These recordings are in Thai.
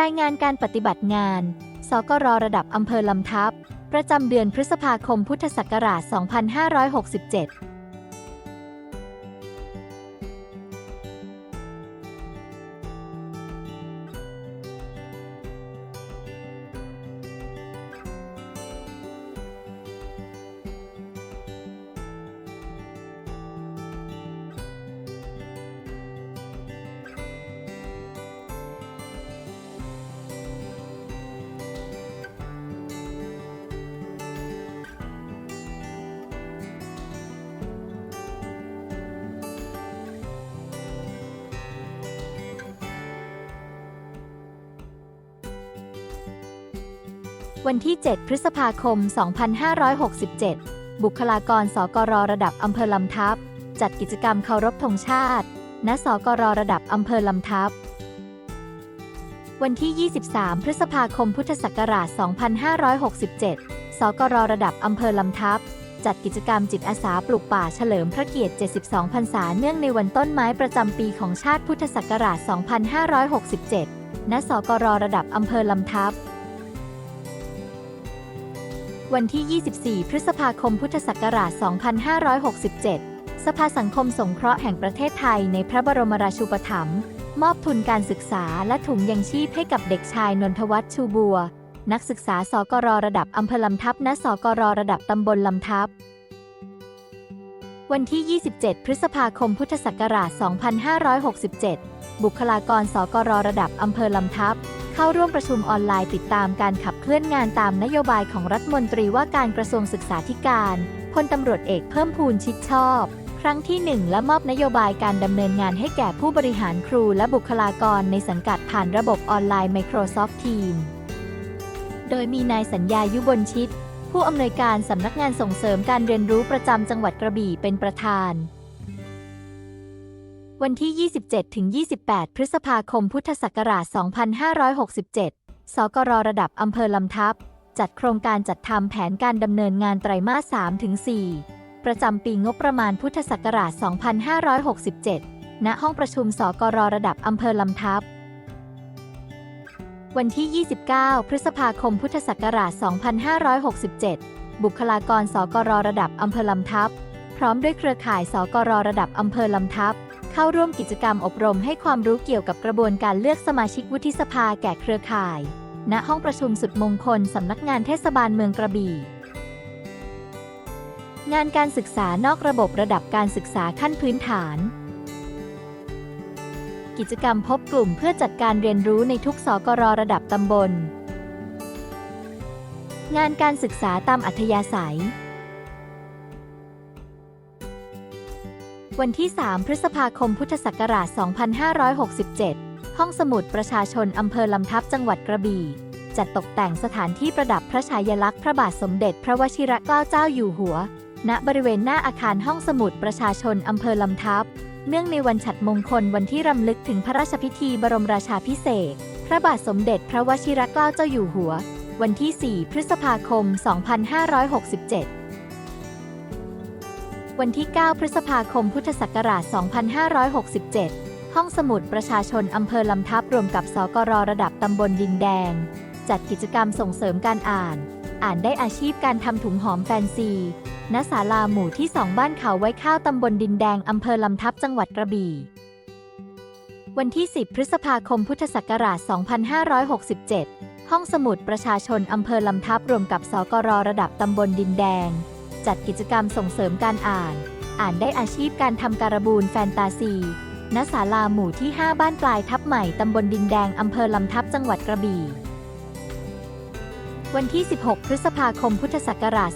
รายงานการปฏิบัติงาน สกรระดับอำเภอลำทับ ประจำเดือนพฤษภาคมพุทธศักราช 2567 วันที่ 7 พฤษภาคม 2567 บุคลากรสกรระดับอำเภอลำทับ จัดกิจกรรมเคารพธงชาติ ณ สกรระดับอำเภอลำทับ วันที่ 23 พฤษภาคม พุทธศักราช 2567 สกรระดับอำเภอลำทับ จัดกิจกรรมจิตอาสาปลูกป่าเฉลิมพระเกียรติ 72 พรรษา เนื่องในวันต้นไม้ประจำปีของชาติพุทธศักราช 2567 ณ สกรระดับอำเภอลำทับ วันที่ 24 พฤษภาคม พุทธศักราช 2567 สภาสังคมสงเคราะห์แห่งประเทศไทยในพระบรมราชูปถัมภ์มอบทุนการศึกษาและถุงยังชีพให้กับเด็กชายนนทวัฒน์ชูบัว นักศึกษาสกรระดับอำเภอลำทับณสกรระดับตำบลลำทับ วันที่ 27 พฤษภาคม พุทธศักราช 2567 บุคลากรสกรระดับอำเภอลำทับ เข้าร่วมประชุมออนไลน์ติดตามการขับเคลื่อนงานตามนโยบายของรัฐมนตรีว่าการกระทรวงศึกษาธิการ พลตำรวจเอกเพิ่มพูนชิดชอบ ครั้งที่ 1 และมอบนโยบายการดำเนินงานให้แก่ผู้บริหารครูและบุคลากรในสังกัดผ่านระบบออนไลน์ Microsoft Teams โดยมีนายสัญญายุบลชิต ผู้อำนวยการสำนักงานส่งเสริมการเรียนรู้ประจำจังหวัดกระบี่เป็นประธาน วันที่ 27-28 พฤษภาคมพุทธศักราช 2567 สกรระดับอำเภอลำทับ จัดโครงการจัดทำแผนการดำเนินงานไตรมาส 3-4 ประจำปีงบประมาณพุทธศักราช 2567 ณ ห้องประชุมสกรระดับอำเภอลำทับ วันที่ 29 พฤษภาคม พุทธศักราช 2567 บุคลากรสกรระดับอำเภอลำทับ พร้อมด้วยเครือข่ายสกรระดับอำเภอลำทับ เข้าร่วมกิจกรรมอบรมให้ความรู้เกี่ยวกับกระบวนการเลือกสมาชิกวุฒิสภาแก่เครือข่าย ณ ห้องประชุมสุดมงคล สำนักงานเทศบาลเมืองกระบี่ งานการศึกษานอกระบบระดับการศึกษาขั้นพื้นฐาน กิจกรรมพบกลุ่มเพื่อจัดการเรียนรู้ในทุกสกรระดับตำบล งานการศึกษาตามอัธยาศัย วันที่ 3 พฤษภาคมพุทธศักราช 2567 ห้องสมุดประชาชนอำเภอลำทับจังหวัดกระบี่จัดตกแต่งสถานที่ประดับพระฉายาลักษณ์พระบาทสมเด็จพระวชิรเกล้าเจ้าอยู่หัว ณบริเวณหน้าอาคารห้องสมุดประชาชนอำเภอลำทับ เนื่องในวันฉัตรมงคลวันที่รำลึกถึงพระราชพิธีบรมราชาพิเศษ พระบาทสมเด็จพระวชิรเกล้าเจ้าอยู่หัว วันที่ 4 พฤษภาคม 2567 วันที่ 9 พฤษภาคมพุทธศักราช 2567 ห้องสมุดประชาชนอำเภอลำทับรวมกับสกรระดับตำบลดินแดง จัดกิจกรรมส่งเสริมการอ่าน อ่านได้อาชีพการทำถุงหอมแฟนซี ณศาลาหมู่ที่2บ้านเขาไว้ข้าวตำบลดินแดงอำเภอลำทับจังหวัดกระบี่ วันที่ 10 พฤษภาคมพุทธศักราช 2567 ห้องสมุดประชาชนอำเภอลำทับรวมกับสกรระดับตำบลดินแดง จัดกิจกรรมส่งเสริมการอ่าน อ่านได้อาชีพการทำการบูนแฟนตาซีณศาลาหมู่ที่ 5 บ้านปลายทับใหม่ตำบลดินแดงอำเภอลำทับจังหวัดกระบี่ วันที่ 16 พฤษภาคม พุทธศักราช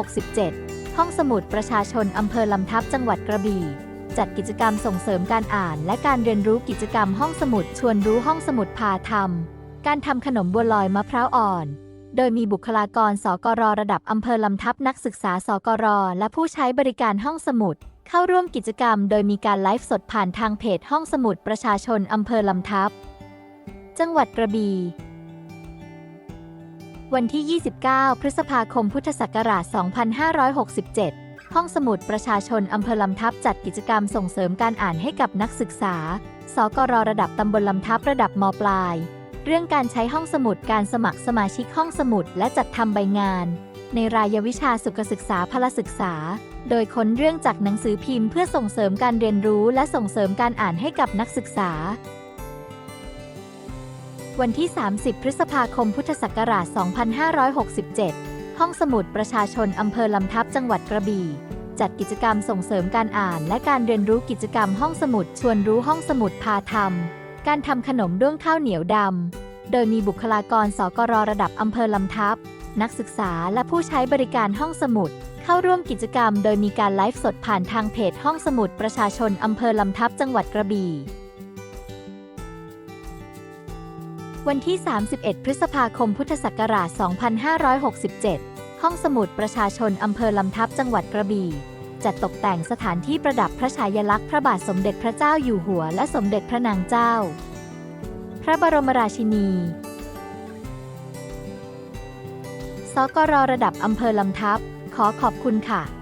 2567 ห้องสมุดประชาชนอำเภอลำทับจังหวัดกระบี่ จัดกิจกรรมส่งเสริมการอ่านและการเรียนรู้กิจกรรมห้องสมุดชวนรู้ห้องสมุดพาทำการทำขนมบัวลอยมะพร้าวอ่อน โดยมีบุคลากรสกรระดับอำเภอลำทับนักศึกษาสกรและผู้ใช้บริการห้องสมุด เข้าร่วมกิจกรรม โดยมีการไลฟ์สดผ่านทางเพจห้องสมุดประชาชนอำเภอลำทับ จังหวัดกระบี่ วันที่ 29 พฤษภาคม พุทธศักราช 2567 ห้องสมุดประชาชนอำเภอลำทับจัดกิจกรรมส่งเสริมการอ่านให้กับนักศึกษา สกรระดับตำบลลำทับระดับมปลาย เรื่องการใช้ห้องสมุดการสมัครสมาชิกห้องสมุดและจัดทำใบงาน ในรายวิชาสุขศึกษาพละศึกษา โดยค้นเรื่องจากหนังสือพิมพ์เพื่อส่งเสริมการเรียนรู้และส่งเสริมการอ่านให้กับนักศึกษา วันที่ 30 พฤษภาคมพุทธศักราช 2567 ห้องสมุดประชาชนอำเภอลำทับจังหวัดกระบี่ จัดกิจกรรมส่งเสริมการอ่านและการเรียนรู้กิจกรรมห้องสมุดชวนรู้ห้องสมุดพาทำการทำขนมด้วงข้าวเหนียวดำ โดยมีบุคลากรสกรระดับอำเภอลำทับ นักศึกษาและผู้ใช้บริการห้องสมุด เข้าร่วมกิจกรรม โดยมีการไลฟ์สดผ่านทางเพจห้องสมุดประชาชนอำเภอลำทับจังหวัดกระบี่ วันที่ 31 พฤษภาคม พุทธศักราช 2567 ห้องสมุดประชาชนอำเภอลำทับจังหวัดกระบี่จัดตกแต่งสถานที่ประดับพระฉายาลักษณ์พระบาทสมเด็จพระเจ้าอยู่หัว และสมเด็จพระนางเจ้า พระบรมราชินี สกรระดับอำเภอลำทับ ขอขอบคุณค่ะ